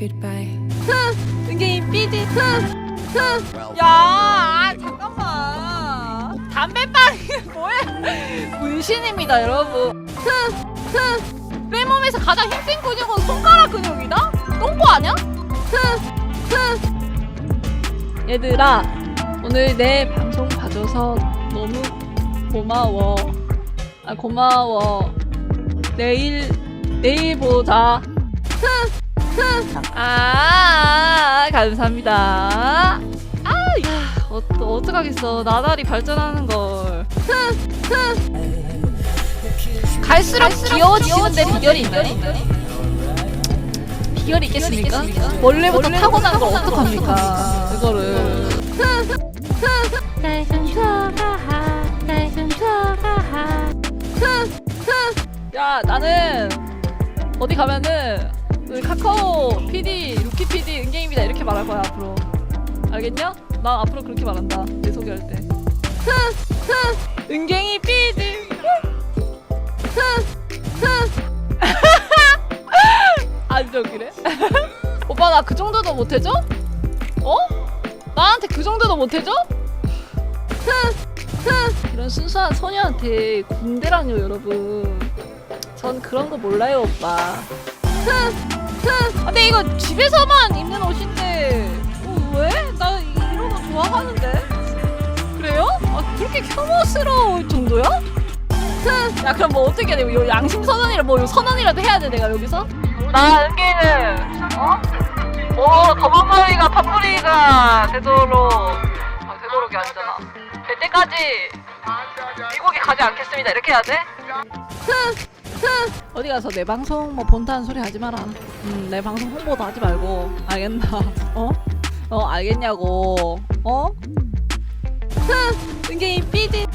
goodbye. 은경이 삐지 야 아, 잠깐만. 담배빵이 뭐야? 문신입니다 여러분. 내 몸에서 가장 힘센 근육은 손가락 근육이다? 똥꼬 아니야? 얘들아 오늘 내 방송 봐줘서 너무 고마워. 아 고마워. 내일 내일 보자 아, 감사합니다. 아, 야, 어, 어떡하겠어. 나날이 발전하는 걸. 갈수록, 귀여워지는데 비결이 있나요? 비결이 있겠습니까? 원래부터 타고난 걸 어떡합니까? 이거를. 야, 나는 어디 가면은 그 카카오 PD, 루키 PD, 은경입니다 이렇게 말할 거야 앞으로. 알겠냐? 나 앞으로 그렇게 말한다. 내 소개할 때. 은경이 PD. 안 저기래? 오빠 나 그 정도도 못해줘? 어? 나한테 그 정도도 못해줘? 이런 순수한 소녀한테 군대랑요 여러분. 전 그런 거 몰라요 오빠. 아, 근데 이거 집에서만 입는 옷인데 어, 왜? 나 이- 이런 거 좋아하는데 그래요? 아, 그렇게 혐오스러울 정도야? 야 그럼 뭐 어떻게 해야 돼? 요 양심 선언이라 뭐요 선언이라도 해야 돼 내가 여기서? 나 은기는 어? 오 더블머리가 파뿌리가 되도록 아, 되도록이 아니잖아 될 때까지 미국에 가지 않겠습니다 이렇게 해야 돼? 어디 가서 내 방송 뭐 본다는 소리 하지 마라. 음, 내 방송 홍보도 하지 말고 알겠나? 어? 어 알겠냐고? 어? 은경이 삐지.